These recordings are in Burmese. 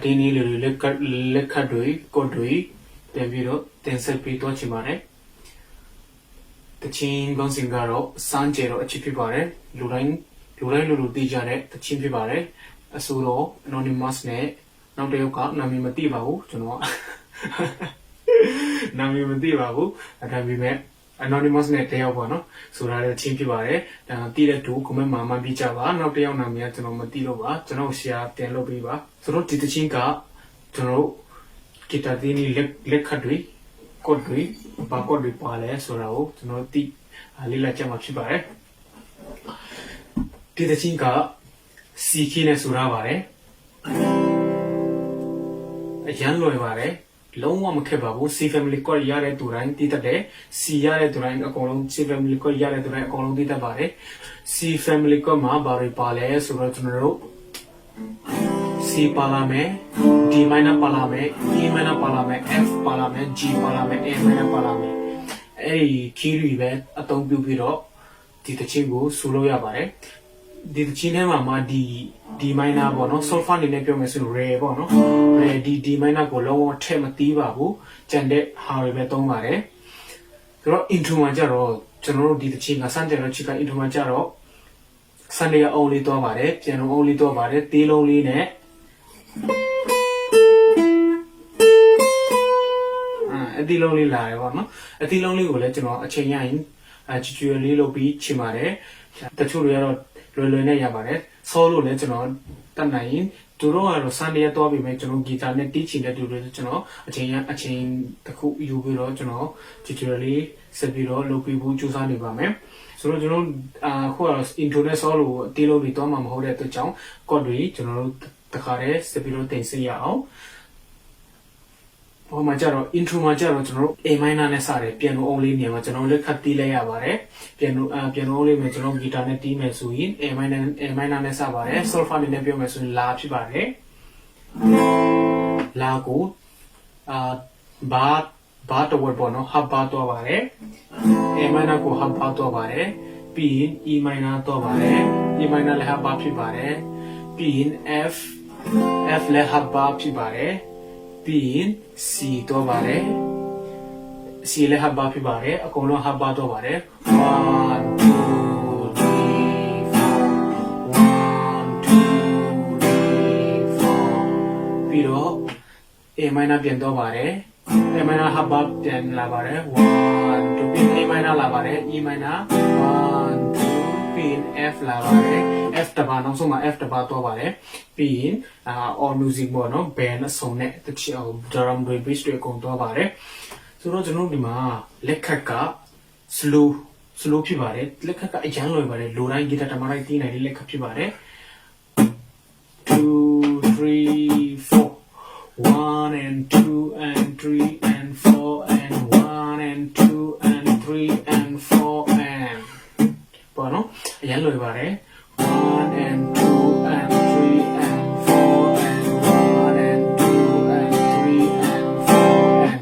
တာတင်းလေးတွေလက်ကလက်ခတ်တွေကော့တွေပြန်ပြီးတော့တင်ဆက်ပေးတော့ချင်ပါတယ်တချင်းကောင်းစင်ကတော့စမ်းကြတော့အချစ်ဖြစ်ပါတယ်လူတိုင်းလူတိုင်းလူလူသိကြတဲ့တချင်းဖြစ်ပါတယ်အဆိုတော့ anonymous နဲ့နောက်တစ်ယောက်ကနာမည်မသိပါဘူးကျွန်တော်ကနာမည်မသိပါဘူးအဲဒါပေမဲ့ anonymous နဲ့တယောက်ပေါ့နော်ဆိုတာလည်းချင်းဖြစ်ပါတယ်ဒါတိတဲ့သူ comment မှာမှန်ပြကြပါနောက်တစ်ယောက်နာမည်ကကျွန်တော်မသိလို့ပါကျွန်တော် share တင်လုပ်ပေးပါဆိုတော့ဒီတချင်းကကျွန်တော်တို့ဂီတာသီးနီလက်လက်ခတ်တွေကော့တွေဘာကော့တွေပါလဲဆိုတာကိုကျွန်တော်သိလေ့လာကြမှာဖြစ်ပါတယ်ဒီတချင်းက CK နဲ့ဆိုတာပါတယ်အရန်လွယ်ပါတယ် လုံးဝမခက်ပါဘူး C family code ရတဲ့သူတိုင်းတည်တတ်တယ် C ရတဲ့သူတိုင်းအကုန်လုံး C family code ရတဲ့သူတိုင်းအကုန်လုံးတည်တတ်ပါတယ် C family code မှာဘာတွေပါလဲဆိုတော့ကျွန်တော်တို့ C ပါလာမယ် D minor ပါလာမယ် E minor ပါလာမယ် F ပါလာမယ် G ပါလာမယ် A minor ပါလာမယ်အဲ့ဒီ key တွေပဲအသုံးပြုပြီးတော့ဒီတချင်းကိုဆူလို့ရပါတယ် ဒီတချင်းထဲမှာမှဒီ D minor ပေါ့နော် sulfur အနေနဲ့ပြောမယ်ဆိုရင် re ပေါ့နော် re ဒီ D minor ကိုလုံးဝထည့်မသီးပါဘူးကြံတဲ့ဟာတွေပဲသုံးပါတယ်ဆိုတော့ intro မှာကြတော့ကျွန်တော်တို့ဒီတချင်းကစမ်းကြတော့ချစ်က intro မှာကြတော့ Sunday အုံးလေးသွားပါတယ်ပြန်လုံးအုံးလေးသွားပါတယ်တေးလုံးလေးနဲ့အာအတီးလုံးလေးလာတယ်ပေါ့နော်အတီးလုံးလေးကိုလည်းကျွန်တော်အချိန်ရရင်အချီချူလေးလုပ်ပြီးချင်ပါတယ်တချို့တွေကတော့ လွယ်လွယ်နဲ့ရပါတယ်ဆောလို့လည်းကျွန်တော်တတ်နိုင်ရင်သူတို့ကတော့ Sunday သွားပြီးမှကျွန်တော်ဂီတာနဲ့တီးချင်တဲ့သူတွေကျွန်တော်အချိန်ရအချိန်တစ်ခုယူပြီးတော့ကျွန်တော် tutorial လေးဆက်ပြီးတော့လုပ်ပြီးဖို့ကြိုးစားနေပါမယ်ဆိုတော့ကျွန်တော်အာခုကတော့ intro နဲ့ solo ကိုအတီးလို့ပြီးတော့မှမဟုတ်တဲ့အတွက်ကြောင့် chord တွေကျွန်တော်တို့တခါတည်းဆက်ပြီးတော့တင်ဆက်ရအောင် ဟိုမှာကျတော့ intro မှာကျတော့ကျွန်တော်တို့ A minor နဲ့စတယ် piano only နေရာမှာကျွန်တော်လက်ခတ်တီးလိုက်ရပါတယ် piano အာ piano only မှာကျွန်တော်ဂီတာနဲ့တီးမယ်ဆိုရင် A minor A minor နဲ့စပါတယ် solfa အနေနဲ့ပြောမယ်ဆိုရင် la ဖြစ်ပါတယ် la ကိုအာဘာဘာတဝက်ပေါ့နော် hub bar တော့ပါတယ် A minor ကို hub bar တော့ပါတယ်ပြီးရင် E minor တော့ပါတယ် E minor လည်း hub bar ဖြစ်ပါတယ်ပြီးရင် F F လည်း hub bar ဖြစ်ပါတယ် ပြီးရင် C တော့ပါတယ် C လည်း hub bar ဖြစ်ပါတယ်အကုန်လုံး hub bar တော့ပါတယ်1 2 3 4 1 2 3 4ပြီးတော့ A minor ပြန်တော့ပါတယ် A minor hub bar ပြန်လာပါတယ်1 2ပြီး A minor လာပါတယ် E minor 1 2 ပြီးရင် F လာပါတယ် F တပါနောက်ဆုံးမှာ F တပါတော့ပါတယ်ပြီးရင်အာ all music ပေါ့နော် band အစုံနဲ့တချီအောင် drum တွေ bass တွေအကုန်တော့ပါတယ်ဆိုတော့ကျွန်တော်တို့ဒီမှာလက်ခတ်က slow slow ဖြစ်ပါတယ်လက်ခတ်ကအရန်လွယ်ပါတယ်လိုတိုင်း guitar တမလိုက်တီးနိုင်တဲ့လက်ခတ်ဖြစ်ပါတယ်2 3 4 1 and 2 and 3 ရင်လွယ်ပါတယ်1 and 2 and 3 and 4 and 1 and 2 and 3 and 4 and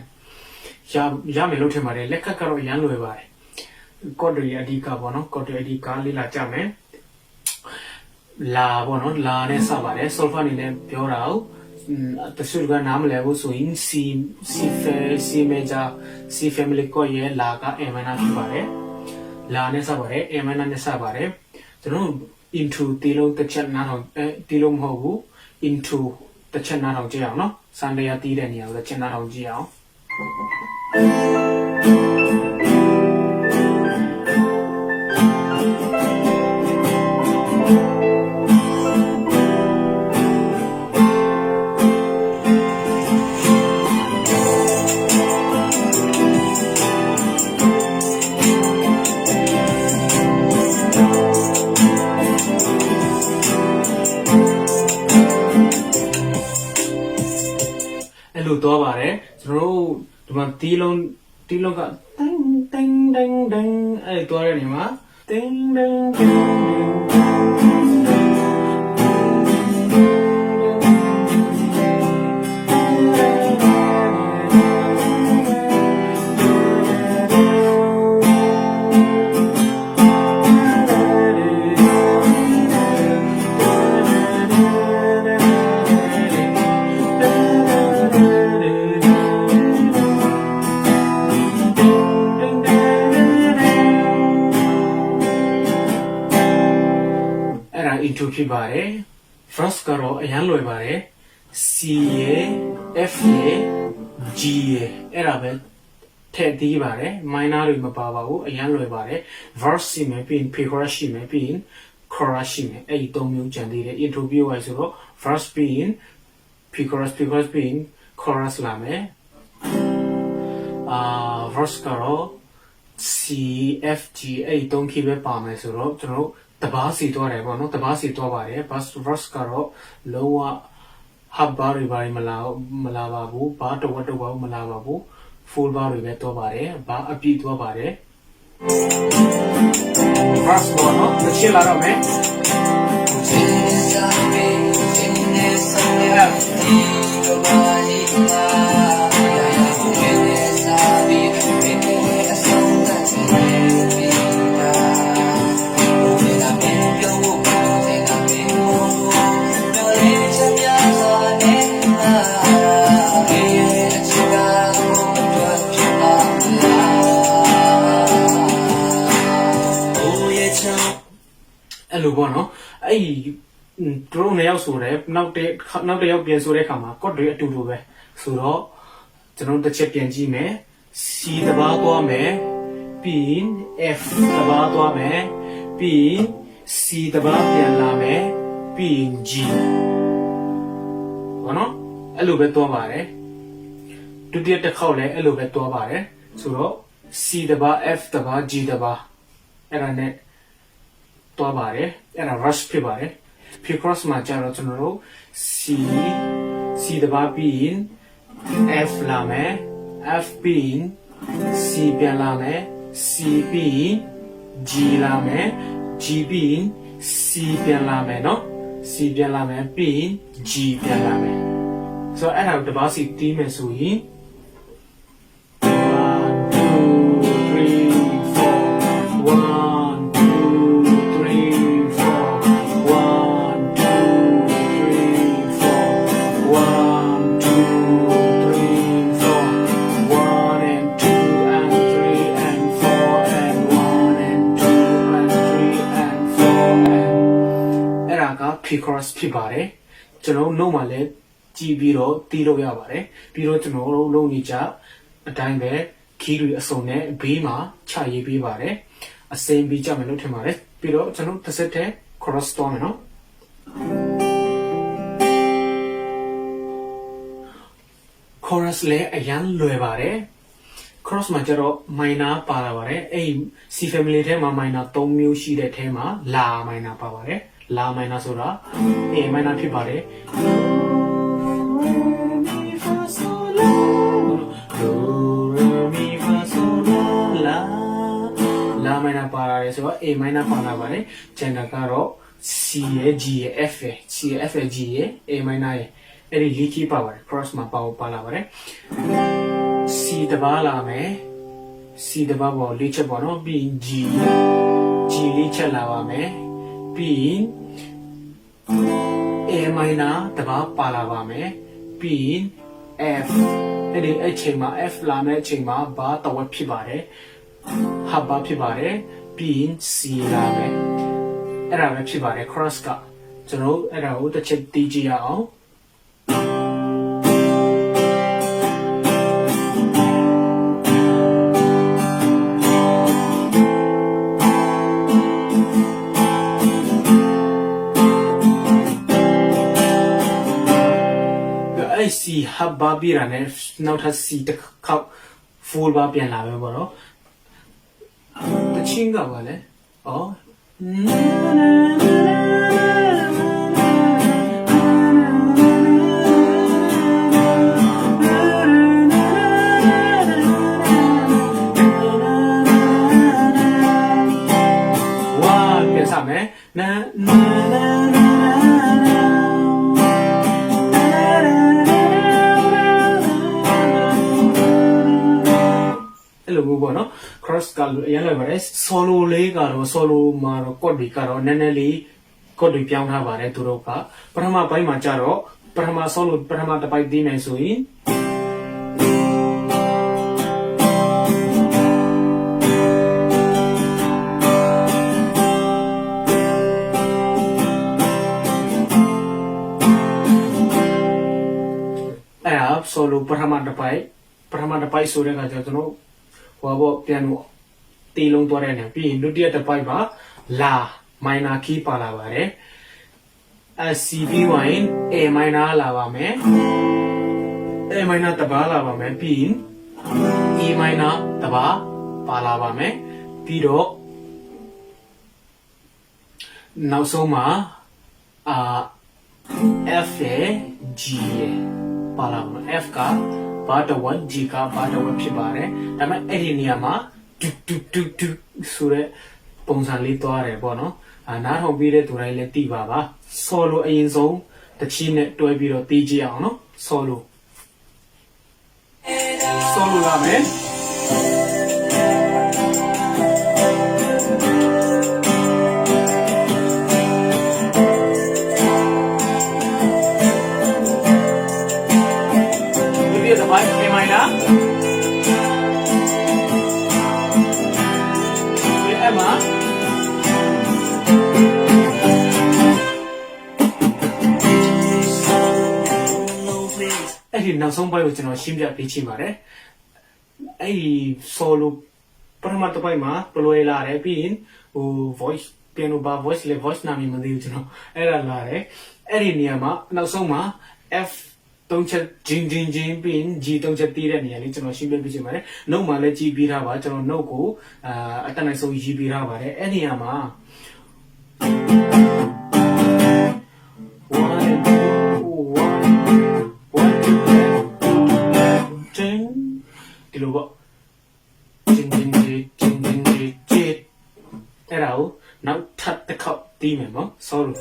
ရရမယ်လို့ထင်ပါတယ်လက်ခတ်ကတော့အရင်လွယ်ပါတယ်ကော့တွေအဓိကပေါ့နော်ကော့တွေအဓိကလေးလာကြမယ်လာပေါ့နော်လာနဲ့စပါတယ် solfa အနေနဲ့ပြောတာကိုတချို့ကနားမလည်ဘူးဆိုရင် C C C major C family ကိုရဲ့လာက A minor ဖြစ်ပါတယ် လာနဲ့စပါတယ် A minor နဲ့စပါတယ်ကျွန်တော် into တီလုံးတစ်ချက်နားထောင်အဲတီလုံးမဟုတ်ဘူး into တစ်ချက်နားထောင်ကြည့်အောင်နော် Sunday ရတီးတဲ့နေရာကိုတစ်ချက်နားထောင်ကြည့်အောင် တင်းအဲ့တော့ရနေမှာတင်းတင်းတင်း intro ဖြစ်ပါတယ် first ကတော့အရန်လွယ်ပါတယ် C ရယ် F ရယ် G ရယ်အဲ့ဒါပဲထည့်သေးပါတယ် minor တွေမပါပါဘူးအရန်လွယ်ပါတယ် verse ရှိမယ်ပြီးရင် pre-chorus ရှိမယ်ပြီးရင် chorus ရှိမယ်အဲ့ဒီသုံးမျိုးကျန်သေးတယ် intro ပြီးသွားဆိုတော့ verse ပြီးရင် pre-chorus pre-chorus ပြီးရင် chorus လာမယ်အာ verse ကတော့ C F G အဲ့ဒီသုံး key ပဲပါမယ်ဆိုတော့ကျွန်တော် တို့တပားစီသွားတယ်ပေါ့နော်တပားစီသွားပါတယ် verse verse ကတော့လုံးဝ hub bar တွေဘာတွေမလာမလာပါဘူးဘာတဝက်တော့ဘာမလာပါဘူး full bar တွေပဲသွားပါတယ်ဘာအပြည့်သွားပါတယ် verse ပေါ့နော်တစ်ချက်လာတော့မယ်အဲ့ လိုပေါ့နော်အဲ့ဒီอืมသူတို့နှစ်ယောက်ဆိုတယ်နောက်တစ်နောက်တစ်ယောက်ပြန်ဆိုတဲ့အခါမှာ code တွေအတူတူပဲဆိုတော့ကျွန်တော်တစ်ချက်ပြန်ကြည့်မယ် C တဘာသွားမယ်ပြီးရင် F တဘာသွားမယ်ပြီးရင် C တဘာပြန်လာမယ်ပြီးရင် G ဘောနော်အဲ့လိုပဲသွားပါတယ်ဒုတိယတစ်ခေါက်လည်းအဲ့လိုပဲသွားပါတယ်ဆိုတော့ C တဘာ F တဘာ G တဘာအဲ့ဒါနဲ့ သွားပါတယ်အဲ့ဒါ rush ဖြစ်ပါတယ် p cross မှာကျတော့ကျွန်တော်တို့ C C တပါးပြီးရင် F လာမယ် F ပြီးရင် C ပြန်လာမယ် C ပြီးရင် G လာမယ် G ပြီးရင် C ပြန်လာမယ်เนาะ C ပြန်လာမယ်ပြီးရင် G ပြန်လာမယ်ဆိုတော့အဲ့ဒါကိုတပါးစီတီးမယ်ဆိုရင် အဲ့ဒါက P chorus ဖြစ်ပါတယ်ကျွန်တော်တို့ note မှာလည်းကြည့်ပြီးတော့တီးလို့ရပါတယ်ပြီးတော့ကျွန်တော်တို့လုံးနေကြအတိုင်းပဲ key တွေအစုံနဲ့ဘေးမှာခြရေးပေးပါတယ်အစိမ်းပြီးကြမယ်လို့ထင်ပါတယ်ပြီးတော့ကျွန်တော်တစ်ဆက်တည်း cross တော့မယ်နော် chorus လည်းအရန်လွယ်ပါတယ် cross မှာကျတော့ minor ပါလာပါတယ်အဲ့ဒီ C family ထဲမှာ minor 3မျိုးရှိတဲ့ထဲမှာ la minor ပါပါတယ် la minor ဆိုတာ A minor ဖြစ်ပါတယ် Do re mi fa sol la la minor ပါလာတယ်ဆိုတော့ A minor ပါလာပါတယ်ကျန်တာကတော့ C ရဲ့ G ရဲ့ F ရဲ့ C ရဲ့ F ရဲ့ G ရဲ့ A minor ရဲ့အဲ့ဒီ leaky ပါပါတယ် cross မှာပါပါလာပါတယ် C တပါးလာမယ် C တပါးပေါ်လေးချက်ပေါ့နော်ပြီးရင် G G လေးချက်လာပါမယ်ပြီးရင် A minor တပါးပါလာပါမယ်ပြီးရင် F အဲ့ဒီအချိန်မှာ F လာမယ့်အချိန်မှာဘာတဝက်ဖြစ်ပါတယ်ဟာဘာဖြစ်ပါတယ်ပြီးရင် C လာမယ်အဲ့ဒါပဲဖြစ်ပါတယ် cross ကကျွန်တော်တို့အဲ့ဒါကိုတစ်ချက်တီးကြည့်ရအောင် အဲ့စီဟပ်ဘာဘီရနဲ့နောက်ထပ်စီတစ်ခေါက် full ဘာပြန်လာပဲပေါ့နော်တချင်းကပါလေဩဝါပြန်စမယ်နာနာနာနာ လိုမျိုးပေါ့နော် cross ကလိုအရင်လိုက်ပါတယ် solo လေးကတော့ solo မှာတော့ chord တွေကတော့နည်းနည်းလေး chord တွေပြောင်းထားပါတယ်သူတို့ကပထမပိုင်းမှာကြတော့ပထမ solo ပထမတစ်ပိုက်သေးနိုင်ဆိုရင်ဆိုလိုပထမတစ်ပိုက်ပထမတစ်ပိုက်ဆိုတဲ့အခါကျတော့ကျွန်တော် ဟိုဘောပြန်လို့တီးလုံးသွားတဲ့နေပြီးရင်ဒုတိယတစ်ပိုက်ပါလာ minor key ပါလာပါတယ် A C B ဝိုင်း A minor လာပါမယ် A minor တပါလာပါမယ်ပြီးရင် E minor တပါပါလာပါမယ်ပြီးတော့နောက်ဆုံးမှာအာ F ရဲ့ G ရဲ့ပါလာပါမယ် F က ဘာတဝက် G ကဘာတဝက်ဖြစ်ပါတယ်ဒါပေမဲ့အဲ့ဒီနေရာမှာတူတူတူတူဆိုတဲ့ပုံစံလေးသွားတယ်ပေါ့နော်အာနားထောင်ပြီးတဲ့သူတိုင်းလည်းသိပါပါ solo အရင်ဆုံးတချီနဲ့တွဲပြီးတော့တီးကြည့်အောင်နော် solo solo လာမယ် နောက်ဆုံးပိုင်းကိုကျွန်တော်ရှင်းပြပေးချင်ပါတယ်အဲ့ဒီ solo ပထမတစ်ပိုင်းမှာပလွယ်လာတယ်ပြီးရင်ဟို voice piano bar voice လေ voice နာမည်မသိဘူးကျွန်တော်အဲ့ဒါလာတယ်အဲ့ဒီနေရာမှာနောက်ဆုံးမှာ F သုံးချက်ဂျင်းဂျင်းဂျင်းပြီးရင် G သုံးချက်တီးတဲ့နေရာလေးကျွန်တော်ရှင်းပြပေးချင်ပါတယ်။ note မှာလည်းကြည်ပြီးထားပါကျွန်တော် note ကိုအာအတနိုင်ဆုံးရေးပြီးထားပါတယ်။အဲ့ဒီနေရာမှာ ဒီလိုပေါ့ဂျင်းဂျင်းဂျင်းဂျင်းဂျင်းဂျင်းဂျင်းအဲ့ဒါကိုနောက်ထပ်တစ်ခေါက်တီးမယ်နော် solo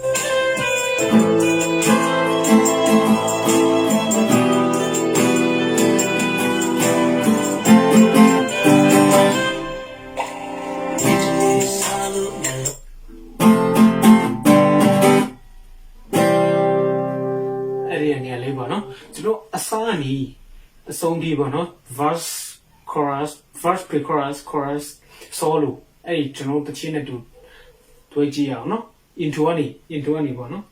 အဲ့ဒီအနေနဲ့လေးပေါ့နော်ကျွန်တော်အစားအနီး အဆုံးဒီပေါ့နော် verse chorus verse pre chorus chorus solo အဲ့ဒီကျွန်တော်တချင်းနဲ့တူတွေးကြည့်အောင်နော် into ကနေ into ကနေပေါ့နော်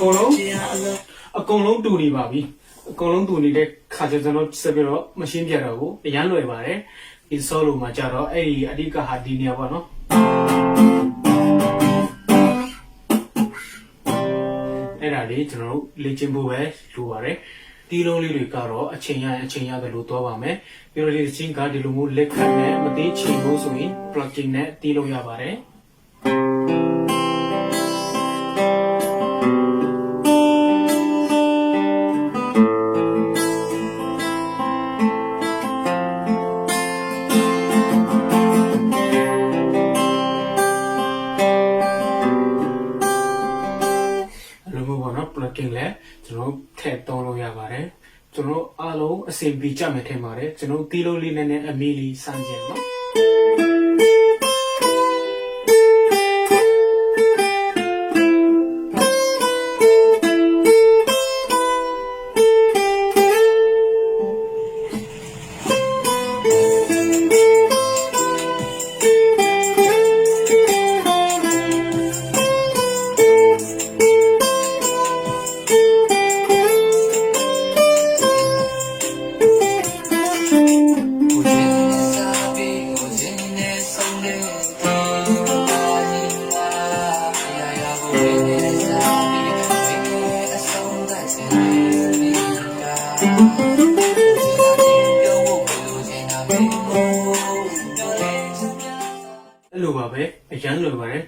ကုန်လုံးအကုန်လုံးတူနေပါပြီအကုန်လုံးတူနေတဲ့ခါကျကျွန်တော်ဆက်ပြီးတော့မရှင်းပြတော့ဘူးအရန်လွယ်ပါတယ်ဒီ solo မှာကြတော့အဲ့ဒီအဓိကဟာဒီနေရာပေါ့နော်အဲ့ဒါလေးကျွန်တော်တို့လေ့ကျင့်ဖို့ပဲလိုပါတယ်ဒီလုံးလေးတွေကတော့အချိန်ရရင်အချိန်ရတယ်လို့သွားပါမယ်ပြီးတော့ဒီချင်းကဒီလိုမျိုးလက်ခံနဲ့မသေးချိန်လို့ဆိုရင် plugin နဲ့တီးလို့ရပါတယ် ကျွန်တော်တို့ထည့်သုံးလို့ရပါတယ်ကျွန်တော်တို့အားလုံးအဆင်ပြေကြမယ်ထင်ပါတယ်ကျွန်တော်တို့တီးလို့လေးနဲ့နဲ့အမီလီစမ်းကြည့်နော်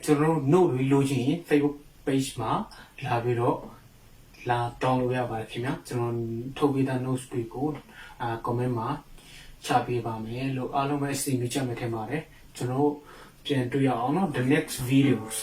ကျွန်တော်တို့ note တွေလိုချင်ရင် Facebook page မှာလာပြီးတော့လာတောင်းလို့ရပါတယ်ခင်ဗျာကျွန်တော်ထုတ်ပေးတဲ့ notes တွေကိုအာ comment မှာချပေးပါမယ်လို့အားလုံးပဲအစီအစဉ်ကြမယ်ထင်ပါတယ်ကျွန်တော်တို့ပြန်တွေ့ရအောင်နော် the next videos